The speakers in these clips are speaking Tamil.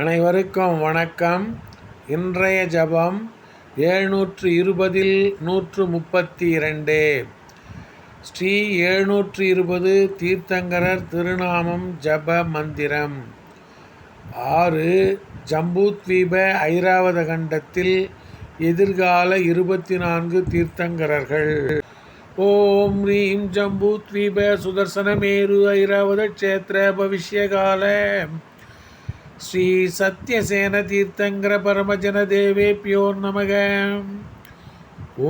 அனைவருக்கும் வணக்கம். இன்றைய ஜபம் எழுநூற்று இருபதில் நூற்று முப்பத்தி இரண்டு ஸ்ரீ எழுநூற்று இருபது தீர்த்தங்கரர் திருநாமம் ஜப மந்திரம். ஆறு ஜம்பூத்வீப ஐராவத கண்டத்தில் எதிர்கால இருபத்தி நான்கு தீர்த்தங்கரர்கள். ஓம் ரீம் ஜம்பூத்வீப சுதர்சனமேரு ஐராவத க்ஷேத்திர பவிஷ்யகால ஸ்ரீ சத்யசேன தீர்த்தங்கர பரமஜன தேவேபியோ நமக.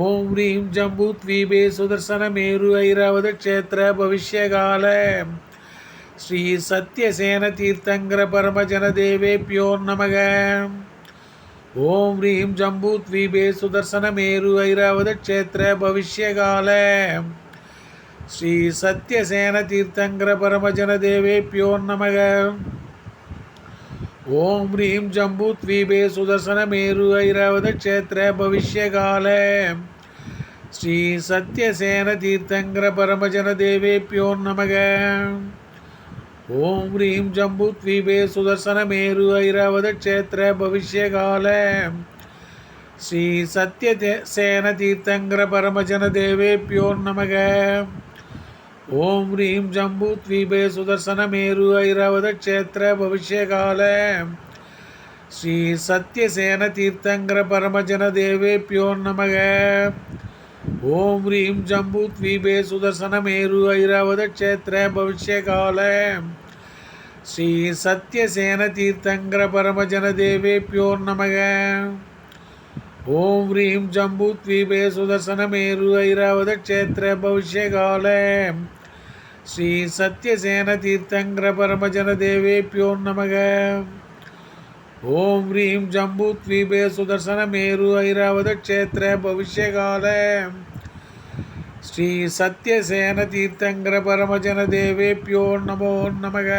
ஓம் ரீம் ஜம்பூத்வீபே சுதர்சனமேரு ஐராவத க்ஷேத்திர பவிஷ்யகால. ஸ்ரீ சத்யசேன தீர்த்தங்கர பரமஜன தேவேபியோ நமக. ஓம் ரீம் ஜம்பூத்வீபே சுதர்சனமேரு ஐராவத க்ஷேத்திர பவிஷ்யகால. ஸ்ரீ சத்யசேன தீர்த்தங்கர பரமஜன தேவேபியோ நமக. ஓம் ஹ்ரீம் ஜம்பு த்வீபே சுதர்சன மேரு ஐராவத க்ஷேத்திர பவிஷ்யகால. ஸ்ரீ சத்யசேன தீர்த்தங்கர பரமஜன தேவேப்பியோ நமக. ஓம் ஹ்ரீம் ஜம்பு த்வீபே சுதர்சன மேரு ஐராவத க்ஷேத்திர பவிஷ்யகால. ஸ்ரீ சத்யசேன தீர்த்தங்கர பரமஜன தேவேப்பியோ நமக. ஓம் ஹ்ரீம் ரீம் ஜம்பூத்வீபே சுதர்சனமேரு ஐராவத க்ஷேத்திர பவிஷ்யகால ஸ்ரீ சத்யசேன தீர்த்தங்கர பரமஜன தேவேபியோ நமக. ஓம் ஹ்ரீம் ரீம் ஜம்பூத்வீபே சுதர்சனமேரு ஐராவத க்ஷேத்திர பவிஷ்யகால ஸ்ரீ சத்யசேன தீர்த்தங்கர பரமஜன தேவேபியோ நமக. ஓம் ஹ்ரீம் ஜம்பூத்வீபே சுதர்சனமேரு ஐராவத க்ஷேத்திர பவிஷ்யகால. ஸ்ரீ சத்யசேன தீர்த்தங்கிர பரமஜன தேவேபியோ நமக. ஓம் ஹ்ரீம் ஜம்பூத்வீபே சுதர்சனமேரு ஐராவத க்ஷேத்திர பவிஷ்யகால. ஸ்ரீ சத்யசேன தீர்த்தங்கிர பரமஜன தேவேபியோ நமோ நமக.